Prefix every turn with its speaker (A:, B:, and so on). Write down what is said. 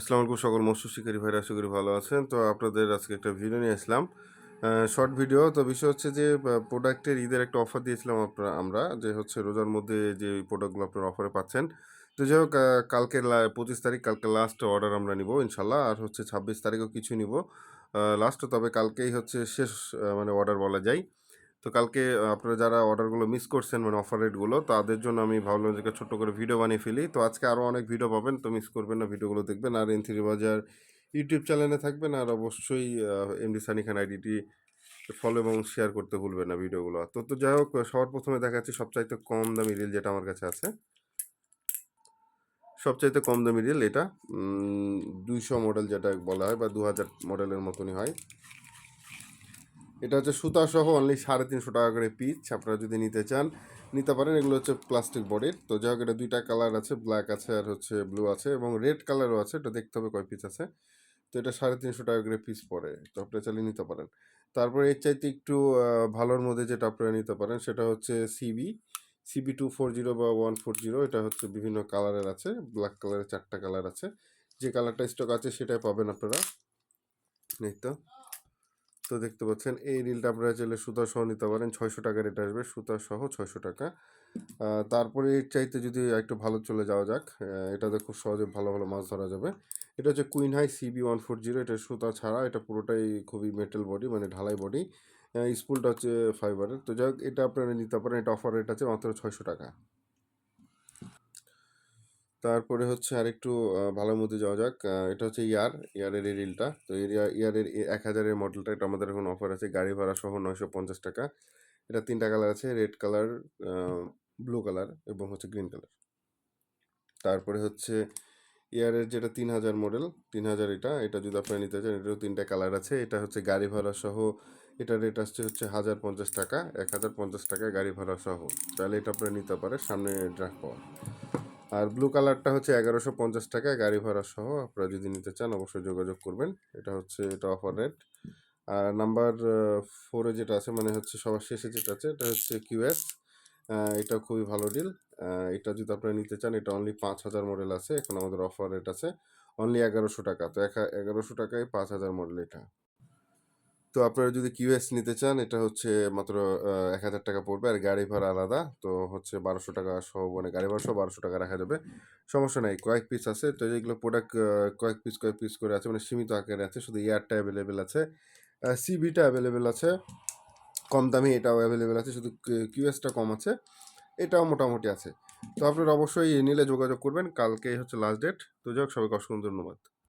A: আসসালামু আলাইকুম সকল মৎস্য শিকারী ভাইরা, আশা করি ভালো আছেন। তো আপনাদের আজকে একটা ভিডিও নিয়ে আসলাম। শর্ট ভিডিও তো বিষয় হচ্ছে যে প্রোডাক্টের ঈদের একটা অফার দিয়েছিলাম আপনারা, আমরা, যে হচ্ছে রোজার মধ্যে যে প্রোডাক্টগুলো আপনারা অফারে পাচ্ছেন। তো যাই হোক কালকে পঁচিশ তারিখ, কালকে লাস্ট অর্ডার আমরা নিব ইনশাল্লাহ আর হচ্ছে ছাব্বিশ তারিখও কিছু নিব। লাস্ট তবে কালকেই হচ্ছে শেষ মানে অর্ডার বলা যায়। তো কালকে আপনারা যারা অর্ডারগুলো মিস করছেন মানে অফার রেটগুলো তাদের জন্য আমি ভাবলাম যে ছোট্ট করে ভিডিও বানিয়ে ফেলি। তো আজকে আরও অনেক ভিডিও পাবেন, তো মিস করবেন না ভিডিওগুলো দেখবেন। আর এন থ্রি বাজার ইউটিউব চ্যানেলে থাকবেন, আর অবশ্যই এমডি সানি খান আইডিটি ফলো এবং শেয়ার করতে ভুলবেন না ভিডিওগুলো তো তো যাই হোক, সবার প্রথমে দেখাচ্ছি সবচাইতে কম দামি রিল যেটা আমার কাছে আছে। সবচাইতে কম দামি রিল এটা। দুইশো মডেল যেটা বলা হয়, বা দু হাজার মডেলের মতনই হয়। এটা হচ্ছে সুতা সহ অনলি সাড়ে তিনশো টাকা করে পিচ আপনারা যদি নিতে চান, নিতে পারেন। এগুলো হচ্ছে প্লাস্টিক বডির তো যাই হোক, এটা দুইটা কালার আছে ব্ল্যাক আছে আর হচ্ছে ব্লু আছে এবং রেড কালারও আছে, এটা দেখতে হবে কয় পিস আছে। তো এটা সাড়ে তিনশো টাকা করে পিস পড়ে, তো আপনারা চালিয়ে নিতে পারেন। তারপরে এর চাইতে একটু ভালোর মধ্যে যেটা আপনারা নিতে পারেন, সেটা হচ্ছে C B C B two four zero বা ওয়ান ফোর জিরো এটা হচ্ছে বিভিন্ন কালারের আছে ব্ল্যাক কালারের চারটা কালার আছে। যে কালারটা স্টক আছে, সেটাই পাবেন আপনারা। এই তো। তো দেখতে পাচ্ছেন, এই রিলটা আপনারা চাইলে সুতা সহ নিতে পারেন, ছয়শো টাকার এটা আসবে, সুতা সহ ছয়শো টাকা। তারপরে এর চাইতে যদি একটু ভালো চলে যাওয়া যাক এটাতে খুব সহজে ভালো ভালো মাছ ধরা যাবে। এটা হচ্ছে queen high C B one four zero এটা সুতা ছাড়া, এটা পুরোটাই খুবই মেটাল বডি মানে ঢালাই বডি স্পুলটা হচ্ছে ফাইবারের তো যাই এটা আপনারা নিতে পারেন, এটা অফার রেট আছে মাত্র ছয়শো টাকা। তারপরে হচ্ছে আরেকটু আহ, ভালোর মধ্যে যাওয়া যাক। এটা হচ্ছে ইয়ার ইয়ারের এই রিলটা। তো ইয়ারের এক হাজারের মডেলটা এটা আমাদের এখন অফার আছে। গাড়ি ভাড়া সহ নয়শো পঞ্চাশ টাকা। এটা তিনটা কালার আছে রেড কালার ব্লু কালার এবং হচ্ছে গ্রিন কালার তারপরে হচ্ছে ইয়ারের যেটা তিন হাজার মডেল তিন হাজার এটা এটা যদি আপনারা নিতে চান এটারও তিনটা কালার আছে। এটা হচ্ছে গাড়ি ভাড়া সহ এটা রেট আসছে হচ্ছে হাজার পঞ্চাশ টাকা এক হাজার পঞ্চাশ টাকা গাড়ি ভাড়া সহ। তাহলে এটা আপনারা নিতে পারে সামনে ড্রাগ পাওয়া। আর ব্লু কালারটা হচ্ছে এগারোশো পঞ্চাশ টাকা গাড়ি ভাড়া সহ আপনারা যদি নিতে চান অবশ্যই যোগাযোগ করবেন। এটা হচ্ছে, এটা অফার রেট আর নাম্বার ফোরে যেটা আছে মানে হচ্ছে সবার শেষে যেটা আছে, এটা হচ্ছে কিউএস এটা খুবই ভালো ডিল এটা যদি আপনারা নিতে চান, এটা অনলি পাঁচ হাজার মডেল আছে, এখন আমাদের অফার রেট আছে অনলি এগারোশো টাকা। তো এগারোশো টাকায় পাঁচ হাজার মডেল এটা। তো আপনারা যদি কিউএস নিতে চান, এটা হচ্ছে মাত্র এক হাজার টাকা পড়বে। আর গাড়ি ভাড়া আলাদা, তো হচ্ছে বারোশো টাকা সহ মানে গাড়ি ভাড়া সহ বারোশো টাকা রাখা যাবে। সমস্যা নাই, কয়েক পিস আছে। তো যেগুলো প্রোডাক্ট কয়েক পিস কয়েক পিস করে আছে মানে সীমিত আকারে আছে, শুধু এয়ারটা অ্যাভেলেবেল আছে। সিবিটা অ্যাভেলেবেল আছে। কম দামি এটাও অ্যাভেলেবেল আছে, শুধু কিউএসটা কম আছে। এটাও মোটামুটি আছে। তো আপনারা অবশ্যই নিলে যোগাযোগ করবেন। কালকে হচ্ছে লাস্ট ডেট তো যাই হোক, সবাইকে অসংখ্য ধন্যবাদ।